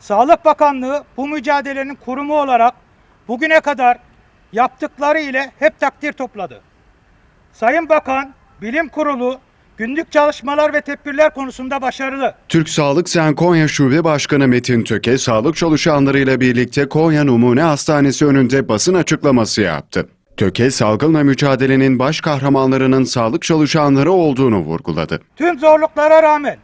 Sağlık Bakanlığı bu mücadelenin kurumu olarak bugüne kadar yaptıkları ile hep takdir topladı. Sayın Bakan, Bilim Kurulu günlük çalışmalar ve tedbirler konusunda başarılı. Türk Sağlık Sen Konya Şube Başkanı Metin Töke, sağlık çalışanlarıyla birlikte Konya Numune Hastanesi önünde basın açıklaması yaptı. Töke, salgınla mücadelenin baş kahramanlarının sağlık çalışanları olduğunu vurguladı. Tüm zorluklara rağmen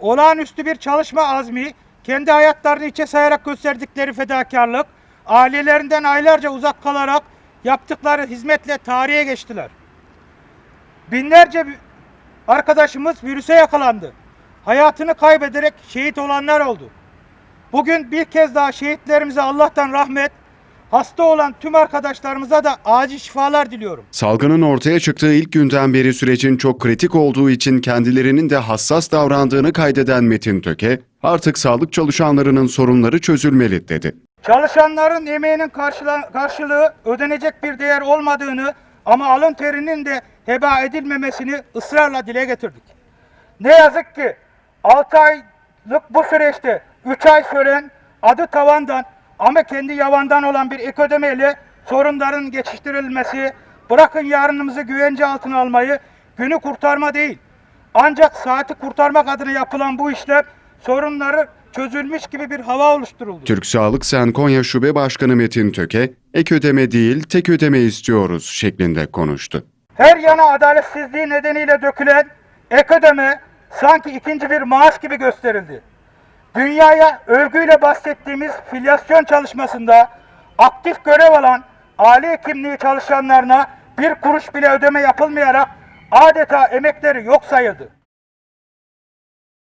olağanüstü bir çalışma azmi, kendi hayatlarını içe sayarak gösterdikleri fedakarlık, ailelerinden aylarca uzak kalarak yaptıkları hizmetle tarihe geçtiler. Binlerce arkadaşımız virüse yakalandı. Hayatını kaybederek şehit olanlar oldu. Bugün bir kez daha şehitlerimize Allah'tan rahmet, hasta olan tüm arkadaşlarımıza da acil şifalar diliyorum. Salgının ortaya çıktığı ilk günden beri sürecin çok kritik olduğu için kendilerinin de hassas davrandığını kaydeden Metin Töke, artık sağlık çalışanlarının sorunları çözülmeli dedi. Çalışanların emeğinin karşılığı ödenecek bir değer olmadığını ama alın terinin de heba edilmemesini ısrarla dile getirdik. Ne yazık ki 6 aylık bu süreçte 3 ay süren adı tavandan ama kendi yavandan olan bir ek ödemeyle sorunların geçiştirilmesi, bırakın yarınımızı güvence altına almayı günü kurtarma değil. Ancak saati kurtarmak adına yapılan bu işlem sorunları çözülmüş gibi bir hava oluşturuldu. Türk Sağlık Sen Konya Şube Başkanı Metin Töke, ek ödeme değil tek ödeme istiyoruz şeklinde konuştu. Her yana adaletsizliği nedeniyle dökülen ek ödeme sanki ikinci bir maaş gibi gösterildi. Dünyaya övgüyle bahsettiğimiz filyasyon çalışmasında aktif görev alan aile hekimliği çalışanlarına bir kuruş bile ödeme yapılmayarak adeta emekleri yok sayıldı.